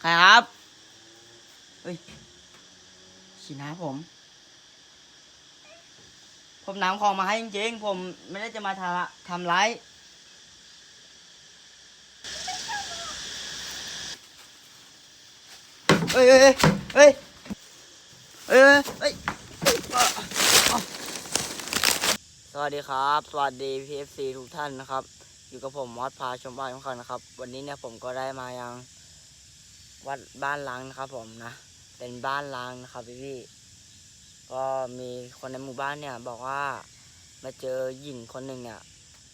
ใครครับเฮ้ยฉีน้าผม ผมนำของมาให้จริงๆ ผมไม่ได้จะมาทำทำร้ายเฮ้ยเฮ้ยเฮ้ยเฮ้ยเฮ้ยสวัสดีครับ สวัสดี PFC ทุกท่านนะครับ อยู่กับผมมอสพาชมบ้านของเขานะครับ วันนี้เนี่ยผมก็ได้มายัง วัดบ้านล้างนะครับ ผมนะ เป็นบ้านล้างนะครับพี่พี่ก็มีคนในหมู่บ้านเนี่ย บอกว่ามาเจอหญิงคนหนึ่งเนี่ย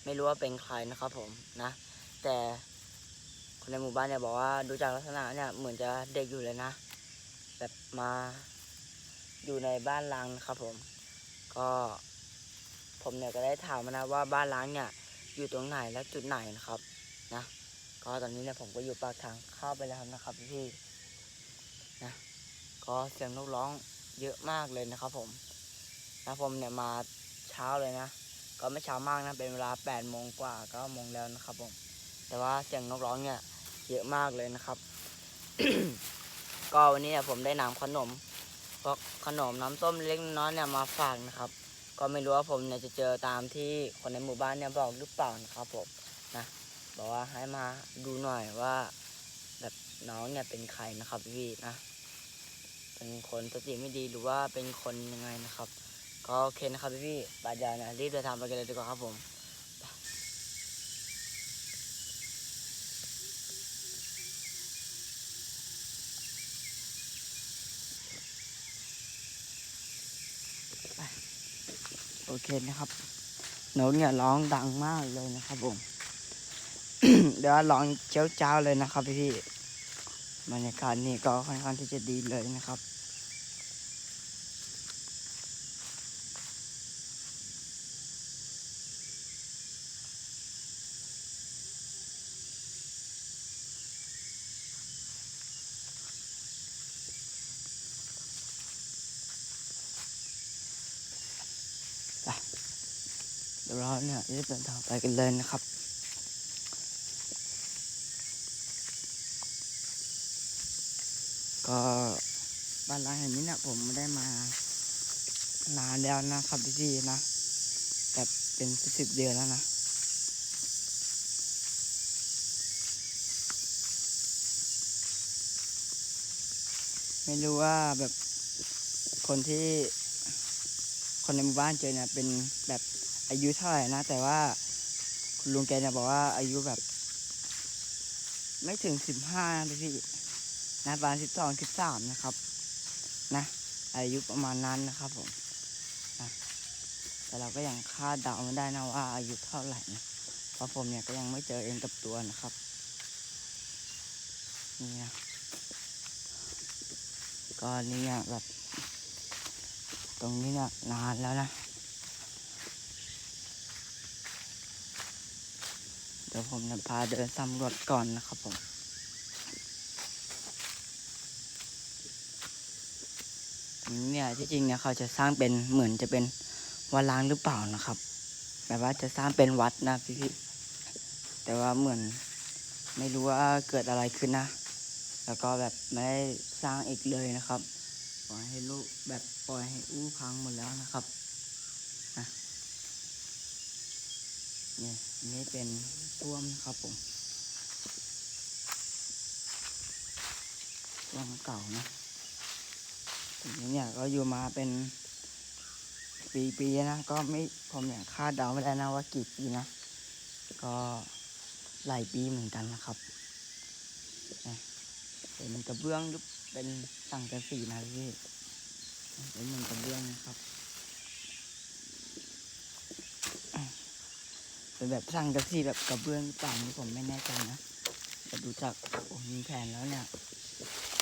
ไม่รู้ว่าเป็นใครนะครับ ผมนะ แต่คนในหมู่บ้านเนี่ยบอกว่าดูจากลักษณะเนี่ยเหมือนจะเด็กอยู่เลยนะแบบมาอยู่ในบ้านล้างนะครับ ผม ก็ผมเนี่ยก็ได้ถามมานะว่าบ้านล้างเนี่ยอยู่ตรงไหนและจุดไหนนะครับนะ ก็ตอนนี้เนี่ยผมก็อยู่ปากทางเข้าไปแล้วนะครับพี่นะก็เสียงนกร้องเยอะมากเลยนะครับผมนะผมเนี่ยมาเช้าเลยนะ ก็ไม่เช้ามากนะเป็นเวลา8ปดโมงกว่าเก้าโมงแล้วนะครับผมแต่ว่าเสียงนกร้องเนี่ยเยอะมากเลยนะครับ ก็วันนี้เนี่ยผมได้นำขนมพวกขนมน้ำส้มเล็กน้อยเนี่ยมาฝากนะครับ ก็ไม่รู้ว่าผมเนี่ยจะเจอตามที่คนในหมู่บ้านเนี่ยบอกหรือเปล่านะครับผมนะ บอกว่าให้มาดูหน่อยว่า แบบน้องเนี่ยเป็นใครนะครับพี่นะ เป็นคนสติไม่ดีหรือว่าเป็นคนยังไงนะครับ ก็โอเคนะครับพี่ๆบาดยาเนี่ยรีบเดินทางไปกันเลยดีกว่าครับผมโอเคนะครับโน้ตเนี่ยร้องดังมากเลยนะครับผม เดี๋ยวร้องเจ้าเจ้าๆเลยนะครับพี่ๆบรรยากาศนี่ก็ค่อนข้างที่จะดีเลยนะครับเดี๋ยวเราเนี่ยรีบเดินทางไปกันเลยนะครับ บ้านร้างแห่งนี้เนี่ยผมไม่ได้มานานแล้วนะครับพี่ๆนะแบบเป็นสิบสิบเดือนแล้วนะไม่รู้ว่าแบบคนที่คนในหมู่บ้านเจอเนี่ยเป็นแบบอายุเท่าไหร่นะ แต่ว่าคุณลุงแกเนี่ยบอกว่าอายุแบบ ไม่ถึงสิบห้านะพี่ นะประมาณสิบสองสิบสามนะครับ นะ อายุประมาณนั้นนะครับผมนะแต่เราก็ยังคาดเดาไม่ได้นะว่าอายุเท่าไหร่นะเพราะผมเนี่ยก็ยังไม่เจอเองกับตัวนะครับ นี่นะก็นี่เนี่ยแบบ ตรงนี้เนี่ยนานแล้วนะเดี๋ยวผมจะพาเดินสำรวจก่อนนะครับผม ตรงนี้ เนี่ยที่จริงเนี่ยเขาจะสร้างเป็นเหมือนจะเป็นวัดล้างหรือเปล่านะครับแบบว่าจะสร้างเป็นวัดนะพี่พี่ๆแต่ว่าเหมือนไม่รู้ว่าเกิดอะไรขึ้นนะ แล้วก็แบบไม่ได้สร้างอีกเลยนะครับปล่อยให้ลูกแบบปล่อยให้อู้พังหมดแล้วนะครับนะนี่นนี้เป็นต้วมครับผมต้วมเก่านะ เนี่ยก็อยู่มาเป็นปีๆนะก็ไม่ผมเนี่ยคาดเดาไม่ได้นะว่ากี่ปีนะ ก็หลายปีเหมือนกันนะครับนะเป็นกระเบื้องหรือเป็นสั่งกะสีนะพี่เป็นมือนกระเบื้องนะครับเป็นแบบสร้างกระสีแบบกระเบื้องหรือเปล่านี่ผมไม่แน่ใจนะแต่ดูจากโอ้มีแผ่นแล้วเนี่ย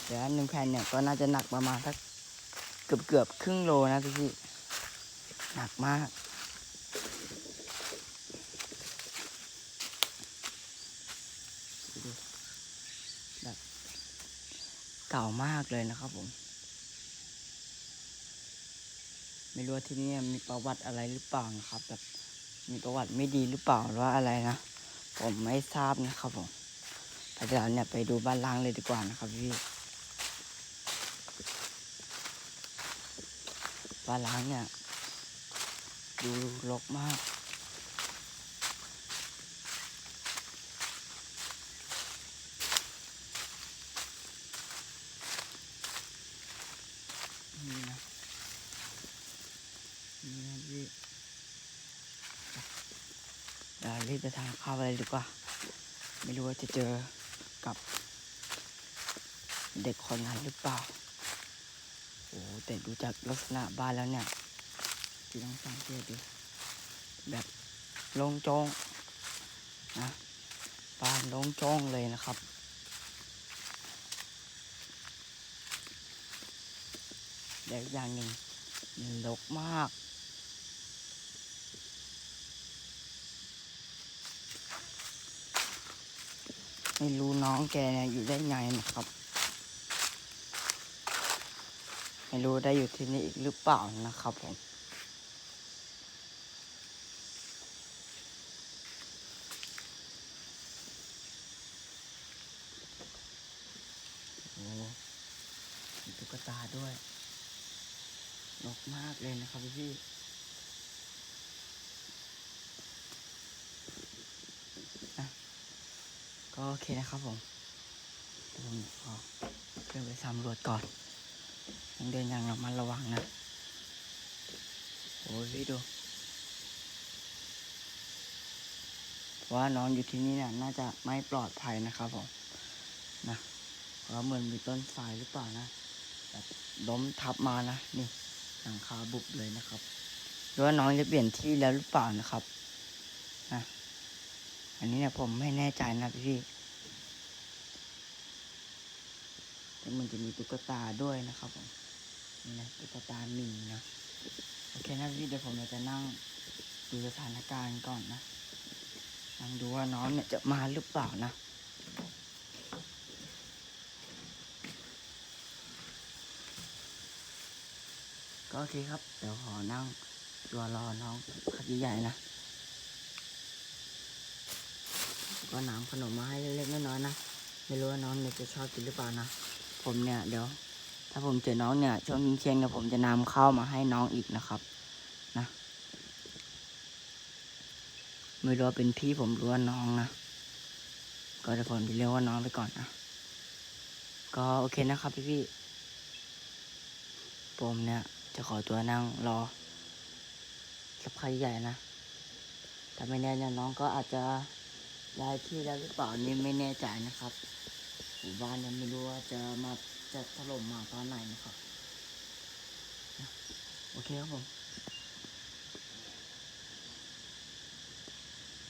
เดี๋ยวหนึ่งแผ่นเนี่ยก็น่าจะหนักประมาณสัก เกือบเกือบครึ่งโลนะพี่พี่หนักมาก แบบเก่ามากเลยนะครับผม ไม่รู้ว่าที่นี่มีประวัติอะไรหรือเปล่านะครับ แบบมีประวัติไม่ดีหรือเปล่าหรือว่าอะไรนะ ผมไม่ทราบนะครับผมไปเดี๋ยวเนี่ยไปดูบ้านล้างเลยดีกว่านะครับพี่ บ้าล้างเนี่ย ดูรกมากนี่นะนี่นะพี่เดี๋ยวรีบไปทางเข้าไปเลยดีกว่า ไม่รู้ว่าจะเจอกับเด็กคนนั้นหรือเปล่า อ้แต่ดูจากลักษณะบ้านแล้วเนี่ยที่ต้องสังเกตดูแบบโล่งจ้งนะบ้านโล่งจ้งเลยนะครับเดี๋ยวอย่างหนึ่งมันรกมากไม่รู้น้องแกเนี่ยอยู่ได้ไงนะครับ ไม่รู้ได้อยู่ที่นี่อีกหรือเปล่านะครับผมโอ้มีตุ๊กตาด้วยนกมากเลยนะครับพี่ก็โอเคนะครับผมเดี๋ยวผมขอเดินไปสำรวจก่อน ต้องเดินอย่างระมัดระวังนะโอ้ยดูว่าน้องอยู่ที่นี่เนี่ยน่าจะไม่ปลอดภัยนะครับผมนะเพราะเหมือนมีต้นสายหรือเปล่านะแบบล้มทับมานะนี่หลังคาบุบเลยนะครับหรือว่าน้องจะเปลี่ยนที่แล้วหรือเปล่านะครับนะอันนี้เนี่ยผมไม่แน่ใจนะพี่แต่มันจะมีตุ๊กตาด้วยนะครับผม นี่นะตุ๊กตาหมีนะโอเคนะพี่เดี๋ยวผมจะนั่งดูสถานการณ์ก่อนนะนั่งดูว่าน้องเนี่ยจะมาหรือเปล่านะก็โอเคครับ เดี๋ยวขอนั่งตัวรอน้องขัดใหญ่ๆนะก็น้ำขนมมาให้เล็กๆน้อยๆนะ ไม่รู้ว่าน้องเนี่ยจะชอบกินหรือเปล่านะ ผมเนี่ยเดี๋ยว ถ้าผมเจอน้องเนี่ยช่วงเย็นๆเนี่ยผมจะนำเข้ามาให้น้องอีกนะครับ นะไม่รู้ว่าเป็นพี่ผมหรือว่าน้องนะก็จะผมจะเรียกว่าน้องไปก่อนนะก็โอเคนะครับพี่พี่ๆผมเนี่ย จะขอตัวนั่งรอสักพักใหญ่นะถ้าไม่แน่เนี่ยน้องก็อาจจะย้ายที่แล้วหรือเปล่านี่ไม่แน่ใจนะครับหมู่บ้านเนี่ยไม่รู้ว่าจะมา จะถล่มมาตอนไหนนะครับโอเคครับผม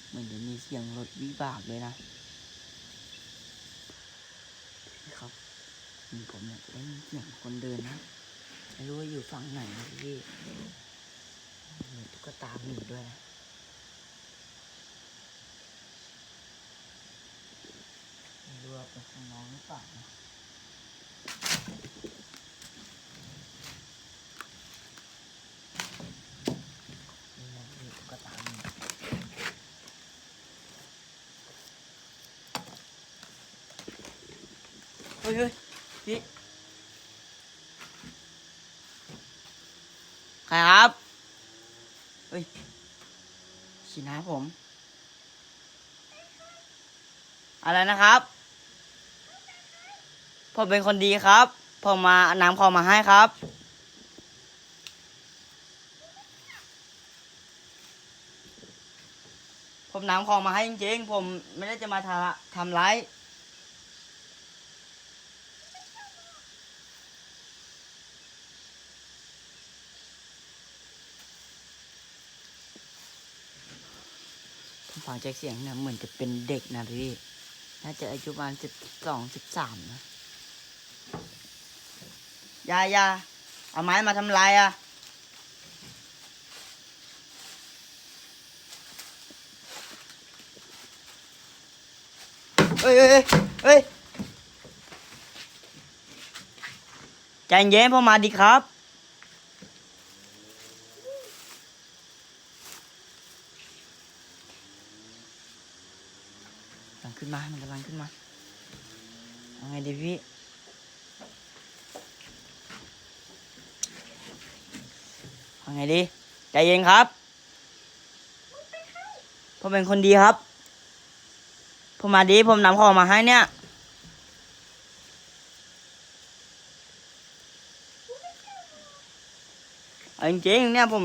เหมือนจะมีเสียงรถวิบากเลยนะนี่ครับมีผมเนี่ยได้ยินเสียงคนเดินนะไม่รู้ว่าอยู่ฝั่งไหนนะพี่มีตุ๊กตาหมีด้วยนะไม่รู้ว่าเป็นของน้องหรือเปล่านะนี่นะนี่ตุ๊กตาหมี เฮ้ยเฮ้ยพี่ใครครับ เฮ้ยชีนะผม อะไรนะครับ ผมเป็นคนดีครับผมมาน้ำคอมาให้ครับ ผมน้ำคอมาให้จริงๆ ผมไม่ได้จะมาทำทำร้าย ฟังจากเสียงเนี่ยเหมือนจะเป็นเด็กนะพี่ น่าจะอายุประมาณสิบสองสิบสามนะยายาเอาไม้มาทำลายอะเฮ้ยเฮ้ยเฮ้ยใจเย็นพอมาดีครับ ลังขึ้นมา มันกำลังขึ้นมาดีพี่เอาไงดี ใจเย็นครับผมเป็นคนดีครับ ผมมาดีผมนำของมาให้เนี่ยเอาจริงๆเนี่ยผม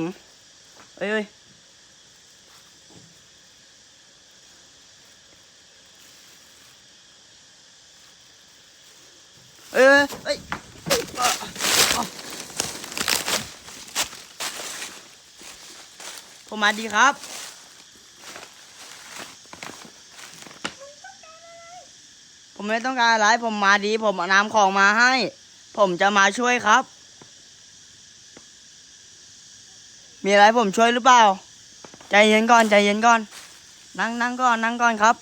เอเอ้ยผมมาดีครับผมไม่ต้องการอะไร ผมมาดี ผมเอาน้ำของมาให้ ผมจะมาช่วยครับ มีอะไรผมช่วยหรือเปล่า ใจเย็นก่อน ใจเย็นก่อน นั่งนั่งก่อน นั่งก่อนครับ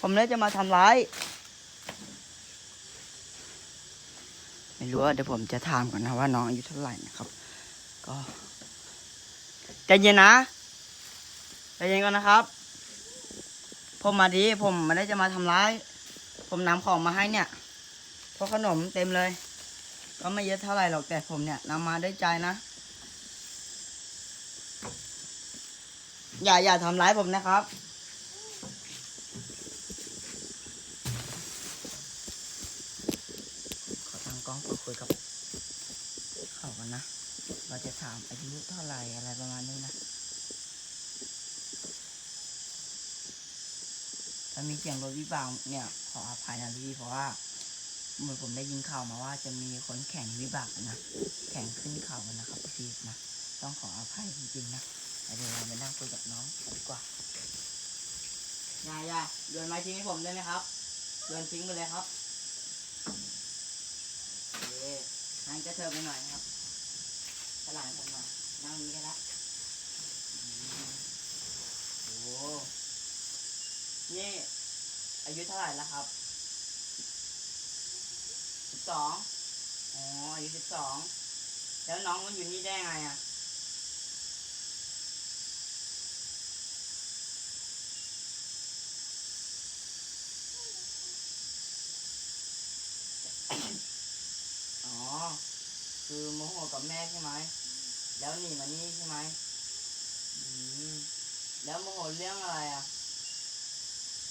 ผมเลยจะมาทำร้าย ไม่รู้ว่าเดี๋ยวผมจะถามก่อนนะว่าน้องอายุเท่าไหร่นะครับ ก็ใจเย็นนะใจเย็นก่อนนะครับ ผมมาดีผมไม่ได้จะมาทำร้าย ผมนำของมาให้เนี่ยเพราะขนมเต็มเลย ก็ไม่เยอะเท่าไหร่หรอกแต่ผมเนี่ยนำมาด้วยใจนะอย่าอย่าทำร้ายผมนะครับ ขอตั้ง กล้องพูดคุยกับเขากันนะ เราจะถามอายุเท่าไหร่อะไรประมาณนี้นะถ้ามีเสียงรถวิบากเนี่ยขออภัยนะพี่เพราะว่าเหมื่อนผมได้ยินข่าวมาว่าจะมีคนแข่งวิบากนะแข่งขึ้นเขากันนะครับพี่นะต้องขออภัยจริงๆนะเดี๋ยวเราไปนั่งคุยกับน้องดีกว่ายาย่าโยนไม้ทิ้งให้ผมได้ไหมครับโยนทิ้งไปเลยครับโอเค หางจะเธอไปหน่อยนะครับตลาดผมหน่อยนั่งนี้ก็ได้อืมโอ้นี่อายุเท่าไหร่แล้วครับสิบสองอ๋ออายุสิบสองแล้วน้องมันอยู่นี่ได้ไงอะ อ๋อ คือโมโหกับแม่ใช่ไหม แล้วหนีมานี่ใช่ไหมอืมแล้วโมโหเรื่องอะไรอะ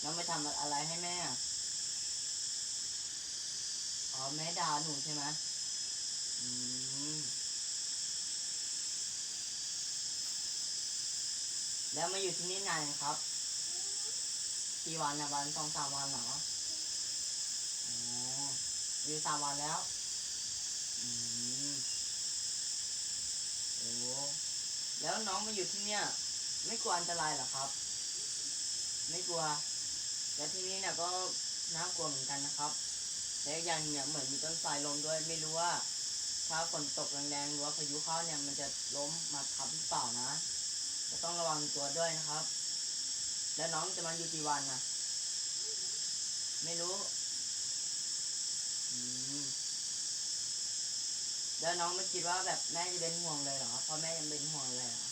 แล้วไม่ทำอะไรให้แม่อะอ๋อแม่ด่าหนูใช่ไหมอืมแล้วมาอยู่ที่นี่นานยังครับ กี่วันนะวันสองสามวันเหรออ๋ออยู่สามวันแล้ว อืม โอ้ แล้วน้องมาอยู่ที่เนี่ย ไม่กลัวอันตรายหรอครับ ไม่กลัว แล้วที่นี่เนี่ยก็น่ากลัวเหมือนกันนะครับและอย่างเนี่ยเหมือนมีต้นสายลมด้วยไม่รู้ว่าถ้าฝนตกแรงๆหรือว่าพายุเข้าเนี่ยมันจะล้มมาทับหรือเปล่านะก็ต้องระวังตัวด้วยนะครับ แล้วน้องจะมาอยู่กี่วันนะไม่รู้อืม แล้วน้องไม่คิดว่าแบบแม่จะเป็นห่วงเลยเหรอเพราะแม่ยังเป็นห่วงเลยเหรอ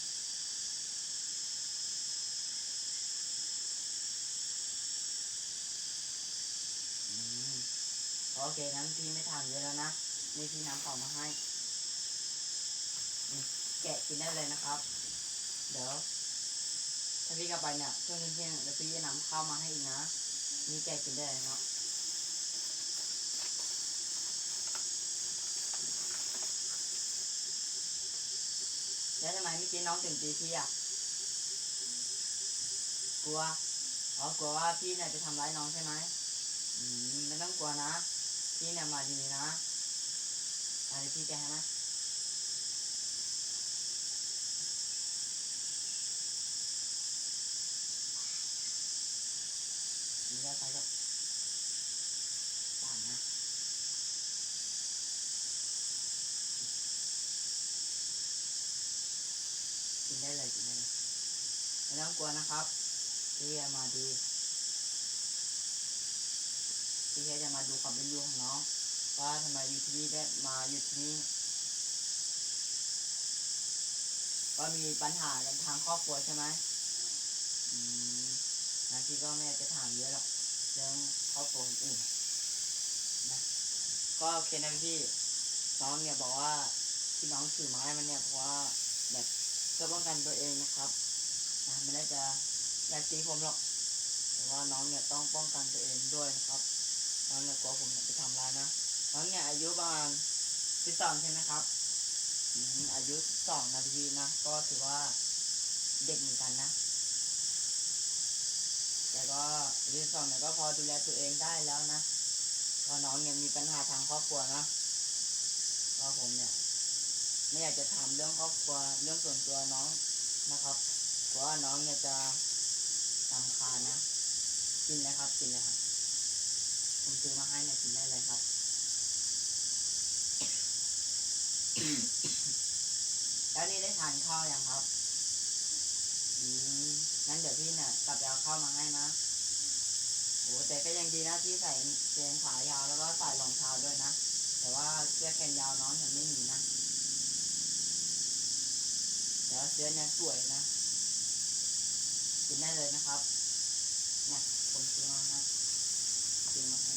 โอเคงั้นพี่ไม่ถามเยอะแล้วนะนี่พี่น้ำเปล่ามาให้ แกะกินได้เลยนะครับ เดี๋ยวถ้าพี่กลับไปเนี่ยช่วงเที่ยงเดี๋ยวพี่จะนำข้าวมาให้อีกนะนี่แกะกินได้เลยเนาะ แล้วทำไม เมื่อกี้น้องถึงตีพี่อะกลัวอ๋อกลัวว่าพี่เนี่ยจะทำร้ายน้องใช่ไหมอืมไม่ต้องกลัวนะ พี่เนี่ยมาดีนะอะไรพี่แกให้ไหมนี่ก็ใช้กับป่านนะ กินได้เลยกินได้เลย ไม่ต้องกลัวนะครับพี่จะมาดีพี่แค่จะมาดูความเป็นอยู่ของน้องว่าทำไมอยู่ที่นี่ได้มาอยู่ที่นี่ก็มีปัญหากันทางครอบครัวใช่ไหมอืมนะพี่ก็ไม่จะถามเยอะหรอกเรื่องครอบครัวอื่นนะก็โอเคนะพี่น้องเนี่ยบอกว่าที่น้องถือไม้มันเนี่ยเพราะว่าแบบเพื่อป้องกันตัวเองนะครับ นะไม่ได้จะอยากตีผมหรอก แต่ว่าน้องเนี่ยต้องป้องกันตัวเองด้วยนะครับน้องเนี่ยกลัวผมเนี่ยไปทำร้ายนะน้องเนี่ยอายุประมาณสิบสองใช่ไหมครับอายุสองนะพี่นะ ก็ถือว่าเด็กเหมือนกันนะ แต่ก็อายุสองเนี่ยก็พอดูแลตัวเองได้แล้วนะเพราะน้องเนี่ยมีปัญหาทางครอบครัวนะก็ผมเนี่ยไม่อยากจะถามเรื่องครอบครัวเรื่องส่วนตัวน้องนะครับ เพราะว่าน้องเนี่ยจะทำคานะ กินเลยครับกินเลยครับ ผมซื้อมาให้เนี่ยกินได้เลยครับแล้วนี่ได้ทานข้าวยังครับ อืม งั้นเดี๋ยวพี่เนี่ยกลับไปเอาข้าวมาให้นะ โอ้แต่ก็ยังดีนะที่ใส่เกงขายาวแล้วก็ใส่รองเท้าด้วยนะ แต่ว่าเสื้อแขนยาวน้องเนี่ยไม่มีนะแต่ว่าเสื้อเนี่ยสวยนะ กินได้เลยนะครับเนี่ยผมซื้อมาให้ซื้อมาให้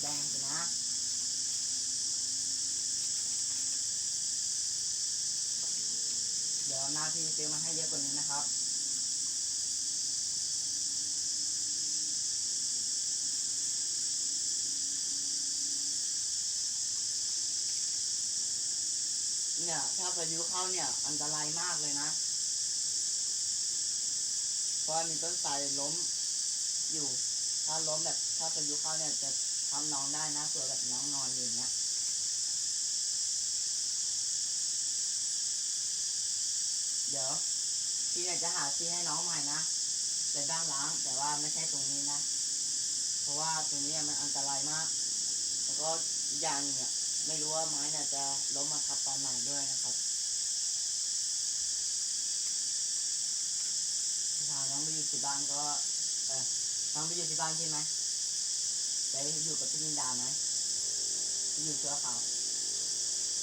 แดงไปนะเดี๋ยวหน้าพี่ซื้อมาให้เยอะกว่านี้นะครับเนี่ยถ้าพายุเข้าเนี่ยอันตรายมากเลยนะ ราะมีต้นไทรล้มอยู่ ถ้าล้มแบบถ้าพายุเข้าเนี่ยจะทำน้องได้นะเผื่อแบบน้องนอนอย่างเงี้ยเดี๋ยวพี่เนี่ยจะหาที่ให้น้องใหม่นะเป็นบ้านล้างแต่ว่าไม่ใช่ตรงนี้นะ เพราะว่าตรงนี้มันอันตรายมาก แล้วก็อย่างเนี่ยไม่รู้ว่าไม้เนี่ยจะล้มมาทับตอนไหนด้วยนะครับถ้าน้อ งไปอยู่ที่บ้านก็เออน้องไปอยู่ที่บ้านใช่ไหมไปอยู่กับพี่ลินดาไหมไปอยู่เสื้อเขาว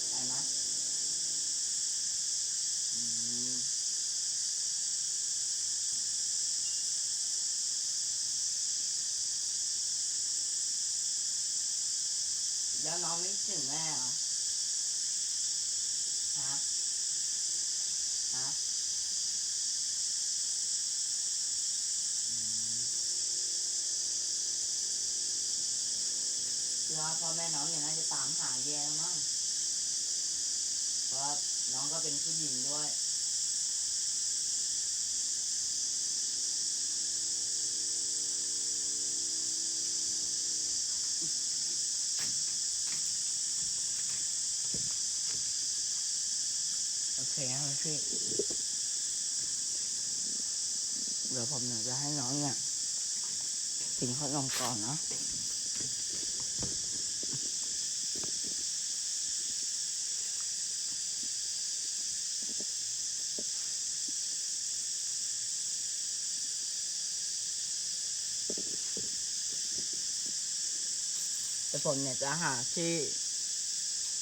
ไปไหมอืมแล้วน้องไม่ถึงแม่เหรอฮะฮะอืม คือว่าพ่อแม่น้องเนี่ยน่าจะตามหาแย่แล้วมั้งเพราะน้องก็เป็นผู้หญิงด้วยโอเคครับพี่เดี๋ยวผมเนี่ยจะให้น้องเนี่ยถึงเขาลงก่อนเนาะ แต่ผมเนี่ยจะหาที่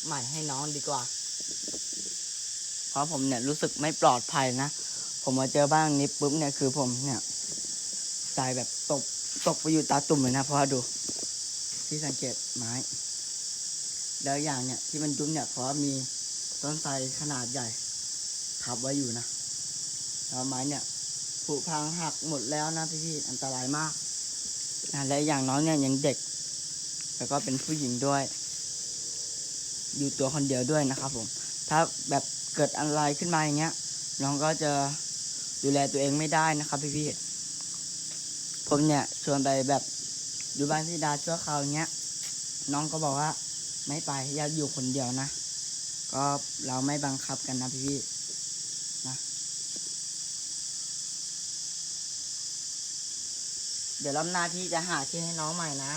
ใหม่ให้น้องดีกว่า เพราะผมเนี่ยรู้สึกไม่ปลอดภัยนะ ผมมาเจอบ้านนี้ปุ๊บเนี่ยคือผมเนี่ยใจแบบตกตกไปอยู่ตาตุ่มเลยนะเพราะดู ที่สังเกตไม้ แล้วอย่างเนี่ยที่มันยุบเนี่ยเพราะมีต้นไทรขนาดใหญ่ทับไว้อยู่นะแล้วไม้เนี่ยผุพังหักหมดแล้วนะพี่อันตรายมากนะและอย่างน้องเนี่ยยังเด็ก แล้วก็เป็นผู้หญิงด้วย อยู่ตัวคนเดียวด้วยนะครับผม ถ้าแบบเกิดอะไรขึ้นมาอย่างเงี้ย น้องก็จะดูแลตัวเองไม่ได้นะครับพี่พี่ผมเนี่ยชวนไปแบบอยู่บ้านที่ดาชั่วคราวอย่างเงี้ย น้องก็บอกว่าไม่ไปอยากอยู่คนเดียวนะ ก็เราไม่บังคับกันนะพี่พี่นะเดี๋ยวรอบหน้าที่จะหาที่ให้น้องใหม่นะ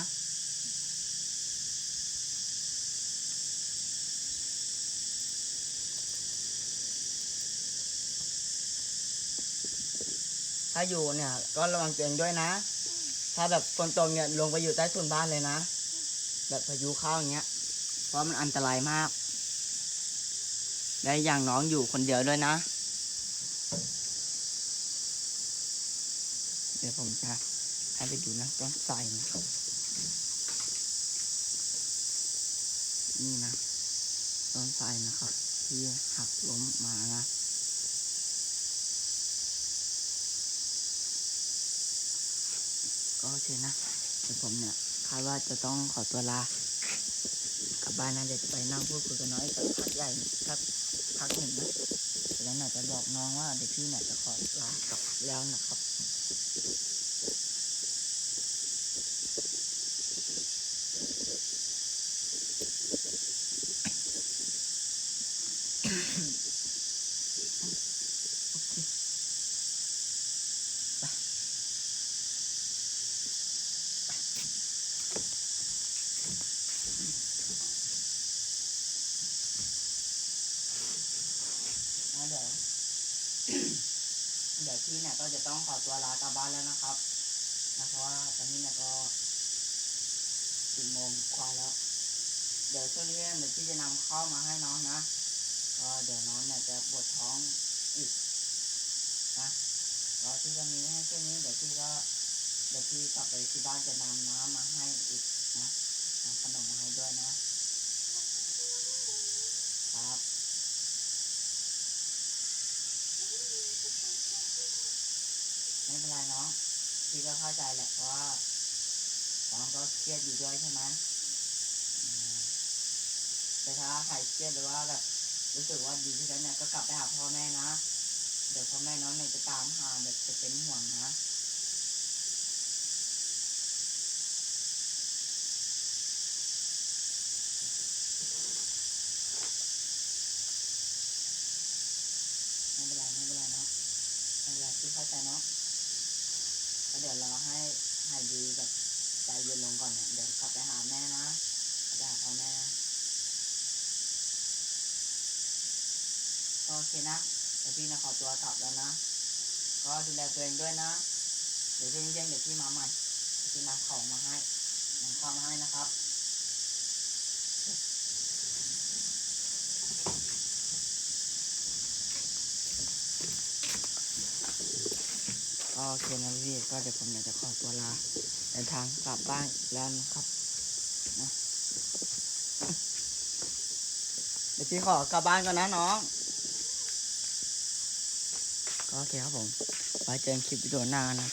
ถ้าอยู่เนี่ย ก็ระวังตัวเองด้วยนะ ถ้าแบบฝนตกเนี่ยลงไปอยู่ใต้ถุนบ้านเลยนะ แบบพายุเข้าอย่างเงี้ย เพราะมันอันตรายมาก และอย่างน้องอยู่คนเดียวด้วยนะ เดี๋ยวผมจะให้ไปดูนะต้นไทรนะครับนี่นะต้นไทรนะครับ ที่หักล้มมานะ ก็โอเคนะเดี๋ยวผมเนี่ยคาดว่าจะต้องขอตัวลากลับบ้านนะเดี๋ยวจะไปนั่งพูดคุยกับน้องอีกสักพักใหญ่สักพักหนึ่งนะแล้วน่าจะบอกน้องว่าเดี๋ยวพี่เนี่ยจะขอลากลับแล้วนะครับนะเดี๋ยว เดี๋ยวพี่เนี่ยก็จะ ต้องขอตัวลากลับบ้านแล้วนะครับนะเพราะว่าตอนนี้เนี่ยก็สี่โมงกว่าแล้ว เดี๋ยวช่วงนี้เดี๋ยวพี่จะนำข้าวมาให้น้องนะก็เดี๋ยวน้องเนี่ยจะปวดท้องอีกนะก็ที่ตรงนี้ให้แค่นี้เดี๋ยวพี่ก็เดี๋ยวพี่กลับไปที่บ้านจะนำน้ำมาให้อีกนะนำขนมมาให้ด้วยนะครับ ไม่เป็นไรน้อง พี่ก็เข้าใจแหละเพราะว่าน้องก็เครียดอยู่ด้วยใช่ไหมแต่ถ้าใครเครียดหรือว่าแบบรู้สึกว่าดีที่แล้วเนี่ยก็กลับไปหาพ่อแม่นะ เดี๋ยวพ่อแม่น้องเนี่ยจะตามหาแบบจะเป็นห่วงนะไม่เป็นไรไม่เป็นไรเนาะไม่เป็นไรพี่เข้าใจเนาะ ดี๋ยวรอให้หายดีแบบใจเย็นลงก่อนเนี่ยเดี๋ยวกลับไปหาแม่นะกลับไปหาพ่อแม่นะโอเคนะเดี๋ยวพี่นะขอตัวกลับแล้วนะ ก็ดูแลตัวเองด้วยนะ เดี๋ยวเย็นๆเดี๋ยวพี่มาใหม่พี่นำของมาให้นำข้าวมาให้นะครับ โอเคนะพี่ก็เดี๋ยวผมเนี่ยจะขอตัวลาเดินทางกลับบ้านแล้วนะครับนะเดี๋ยวพี่ขอกลับบ้านก่อนนะน้องก็โอเคครับผมไว้เจอกันคลิปวิดีโอหน้านะ